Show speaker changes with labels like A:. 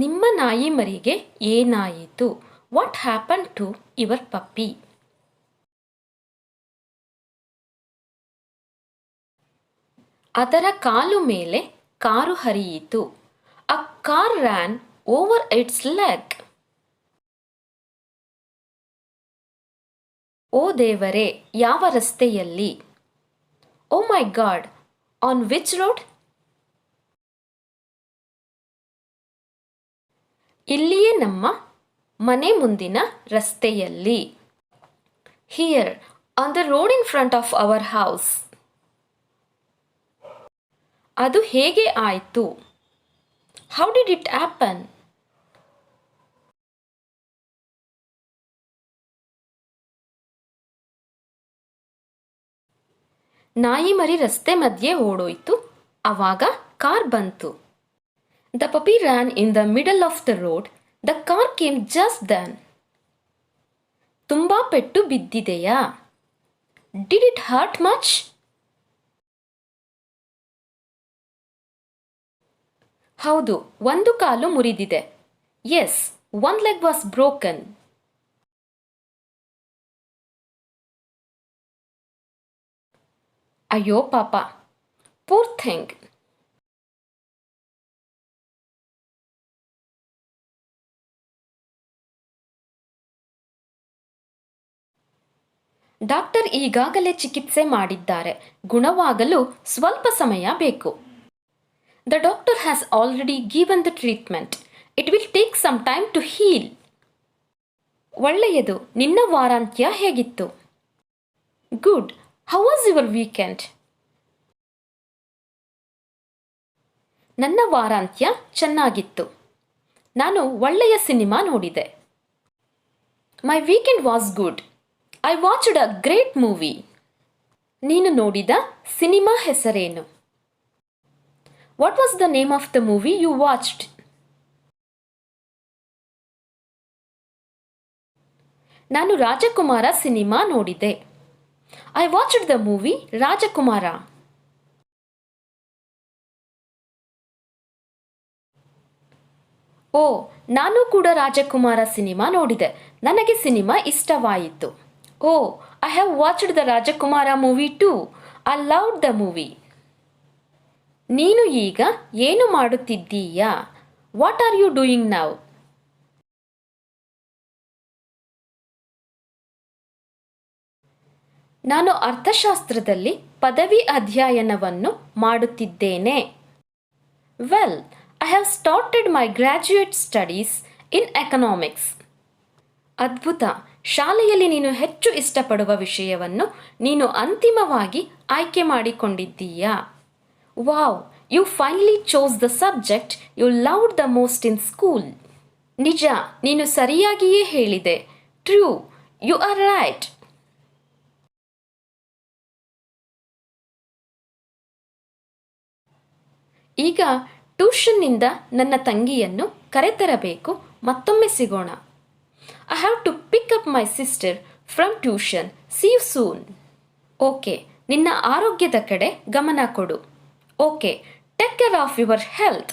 A: ನಿಮ್ಮ ನಾಯಿ ಮರಿಗೆ ಏನಾಯಿತು? What happen to your puppy ಅದರ ಕಾಲು ಮೇಲೆ ಕಾರು ಹರಿಯಿತು. A car ran over its leg ಓ ದೇವರೇ, ಯಾವ ರಸ್ತೆಯಲ್ಲಿ? ಓ my god on which road ಇಲ್ಲಿಯೇ ನಮ್ಮ ಮನೆ ಮುಂದಿನ ರಸ್ತೆಯಲ್ಲಿ. Here on the road in front of our house ಅದು ಹೇಗೆ ಆಯಿತು? ಹೌ ಡಿಡ್ ಇಟ್ ಆ್ಯಪನ್ ನಾಯಿ ಮರಿ ರಸ್ತೆ ಮಧ್ಯೆ ಓಡೋಯ್ತು. ಆವಾಗ ಕಾರ್ ಬಂತು. The puppy ran in the middle of the road the car came just then ತುಂಬ ಪೆಟ್ಟು ಬಿದ್ದಿದೆಯಾ? ಡಿಡ್ ಇಟ್ ಹರ್ಟ್ ಮಚ್ ಹೌದು, ಒಂದು ಕಾಲು ಮುರಿದಿದೆ. Yes one leg was broken ಅಯ್ಯೋ ಪಾಪ. ಪೂರ್ ಥಿಂಗ್ ಡಾಕ್ಟರ್ ಈಗಾಗಲೇ ಚಿಕಿತ್ಸೆ ಮಾಡಿದ್ದಾರೆ. ಗುಣವಾಗಲು ಸ್ವಲ್ಪ ಸಮಯ ಬೇಕು. The doctor has already given the treatment it will take some time to heal ಒಳ್ಳೆಯದು. ನಿನ್ನ ವಾರಾಂತ್ಯ ಹೇಗಿತ್ತು? Good how was your weekend ನನ್ನ ವಾರಾಂತ್ಯ ಚೆನ್ನಾಗಿತ್ತು. ನಾನು ಒಳ್ಳೆಯ ಸಿನಿಮಾ ನೋಡಿದೆ. My weekend was good I watched a great movie ನೀನು ನೋಡಿದ ಸಿನಿಮಾ ಹೆಸರೇನು? What was the name of the movie you watched ನಾನು ರಾಜಕುಮಾರ ಸಿನಿಮಾ ನೋಡಿದೆ. I watched the movie Rajakumara. ಓ, ನಾನು ಕೂಡ ರಾಜಕುಮಾರ ಸಿನಿಮಾ ನೋಡಿದೆ. ನನಗೆ ಸಿನಿಮಾ ಇಷ್ಟವಾಯಿತು. ಓ I have watched the Rajakumara movie too I love the movie ನೀನು ಈಗ ಏನು ಮಾಡುತ್ತಿದ್ದೀಯಾ? What are you doing now ನಾನು ಅರ್ಥಶಾಸ್ತ್ರದಲ್ಲಿ ಪದವಿ ಅಧ್ಯಯನವನ್ನು ಮಾಡುತ್ತಿದ್ದೇನೆ. Well I have started my graduate studies in economics ಅದ್ಭುತ. ಶಾಲೆಯಲ್ಲಿ ನೀನು ಹೆಚ್ಚು ಇಷ್ಟಪಡುವ ವಿಷಯವನ್ನು ನೀನು ಅಂತಿಮವಾಗಿ ಆಯ್ಕೆ ಮಾಡಿಕೊಂಡಿದ್ದೀಯಾ? Wow, you finally chose the subject you loved the most in school. ನಿಜ, ನೀನು ಸರಿಯಾಗಿಯೇ ಹೇಳಿದೆ. True, you are right. ಈಗ ಟ್ಯೂಷನ್ನಿಂದ ನನ್ನ ತಂಗಿಯನ್ನು ಕರೆತರಬೇಕು. ಮತ್ತೊಮ್ಮೆ ಸಿಗೋಣ. I have to pick up my sister from tuition see you soon okay ನಿನ್ನ ಆರೋಗ್ಯದ ಕಡೆ ಗಮನ ಕೊಡು. Okay take care of your health